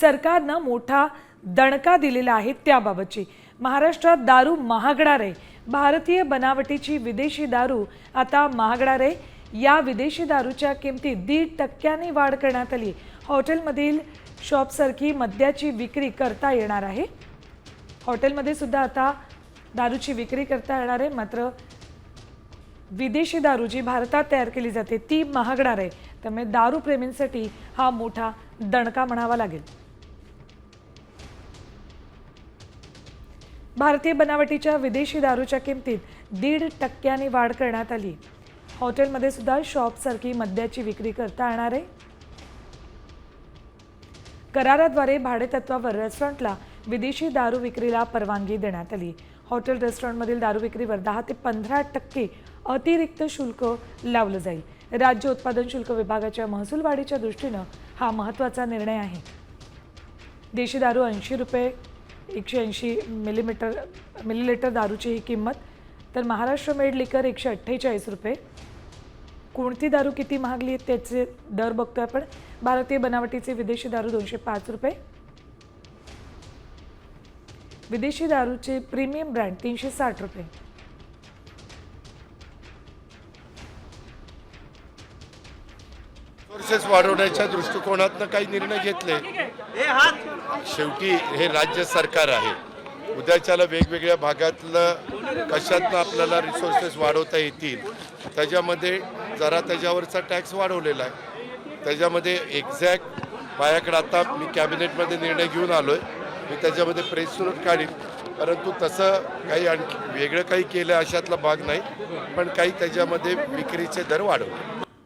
सरकारनं मोठा दणका दिलेला आहे त्याबाबतची. महाराष्ट्रात दारू महागणार आहे भारतीय बनावटीची विदेशी दारू आता महागणार आहे या विदेशी दारूच्या किमतीत दीड टक्क्यांनी वाढ करण्यात आली. हॉटेलमधील शॉपसारखी मद्याची विक्री करता येणार आहे. हॉटेलमध्ये सुद्धा आता दारूची विक्री करता येणार आहे. मात्र विदेशी दारू जी भारतात तयार केली जाते ती महागणार आहे त्यामुळे दारूप्रेमींसाठी हा मोठा दणका म्हणावा लागेल. भारतीय बनावटीच्या विदेशी दारूच्या किमतीत दीड टक्क्याने वाढ करण्यात आली. हॉटेलमध्ये सुद्धा शॉपसारखी मद्याची विक्री करता येणार आहे. कराराद्वारे भाडेतत्वावर रेस्टॉरंटला विदेशी दारू विक्रीला परवानगी देण्यात आली. हॉटेल रेस्टॉरंटमधील दारू विक्रीवर दहा ते पंधरा टक्के अतिरिक्त शुल्क लावलं जाईल. राज्य उत्पादन शुल्क विभागाच्या महसूल वाढीच्या दृष्टीनं हा महत्त्वाचा निर्णय आहे. देशी दारू ऐंशी रुपये एकशे ऐंशी मिलीमीटर मिलीलिटर दारूची ही किंमत. तर महाराष्ट्र मेड लिकर एकशे अठ्ठेचाळीस रुपये. कोणती दारू किती महागली आहे त्याचे दर बघतोय आपण. भारतीय बनावटीचे विदेशी दारू दोनशे पाच रुपये. विदेशी दारूचे प्रीमियम ब्रँड तीनशे साठ रुपये. सोर्सेस वाढवण्याच्या दृष्टिकोनातनं काही निर्णय घेतले. शेवटी हे राज्य सरकार आहे. उद्याच्याला वेगवेगळ्या भागातलं कशातनं आपल्याला रिसोर्सेस वाढवता येतील त्याच्यामध्ये जरा त्याच्यावरचा टॅक्स वाढवलेला आहे. त्याच्यामध्ये एक्झॅक्ट माझ्याकडे आता मी कॅबिनेटमध्ये निर्णय घेऊन आलो आहे मी त्याच्यामध्ये प्रेस नोट काढीन. परंतु तसं काही आणखी वेगळं काही केलं अशातला भाग नाही. पण काही त्याच्यामध्ये विक्रीचे दर वाढवले.